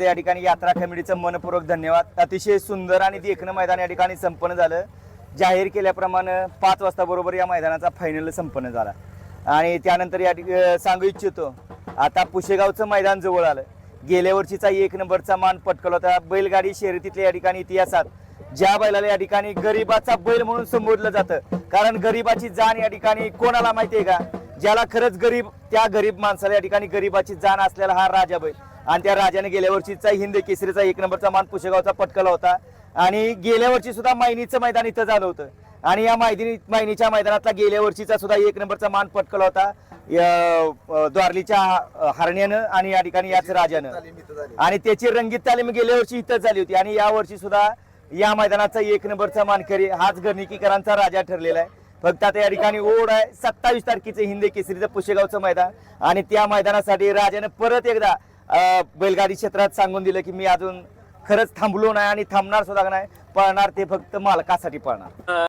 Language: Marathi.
या ठिकाणी यात्रा कमिटीचं मनपूर्वक धन्यवाद. अतिशय सुंदर आणि देखणं मैदान या ठिकाणी संपन्न झालं. जाहीर केल्याप्रमाणे पाच वाजता बरोबर या मैदानाचा फायनल संपन्न झाला. आणि त्यानंतर या ठिक- सांगू इच्छितो आता पुशेगावचं मैदान जवळ आलं. गेल्या वर्षीचा एक नंबरचा मान पटकवला होता. बैलगाडी शर्यतीतल्या या ठिकाणी इतिहासात ज्या बैलाला या ठिकाणी गरीबाचा बैल म्हणून संबोधलं जातं. कारण गरीबाची जाण या ठिकाणी कोणाला माहिती आहे का? ज्याला खरंच गरीब त्या गरीब माणसाला या ठिकाणी गरीबाची जाण असलेला हा राजा बैल. आणि त्या राजाने गेल्या वर्षीचा हिंद केसरीचा एक नंबरचा मान पुशेगावचा पटकला होता. आणि गेल्या वर्षी सुद्धा मैनीचं मैदान इथं झालं होतं. आणि या माहिती मैनीच्या मैदानातला गेल्या वर्षीचा सुद्धा एक नंबरचा मान पटकला होता. द्वारलीच्या हरण्यानं आणि या ठिकाणी याच राजानं. आणि त्याची रंगीत तालीम गेल्या वर्षी इथंच झाली होती. आणि या वर्षी सुद्धा या मैदानाचा एक नंबरचा मानकरी हाच गणिकीकरांचा राजा ठरलेला आहे. फक्त आता या ठिकाणी ओढ आहे. सत्तावीस तारखेचं हिंदी केसरीचं पुशेगावचं मैदान. आणि त्या मैदानासाठी राजाने परत एकदा बैलगाडी क्षेत्रात सांगून दिलं की मी अजून खरंच थांबलो नाही आणि थांबणार सुद्धा नाही. पळणार ते फक्त मालकासाठी पळणार.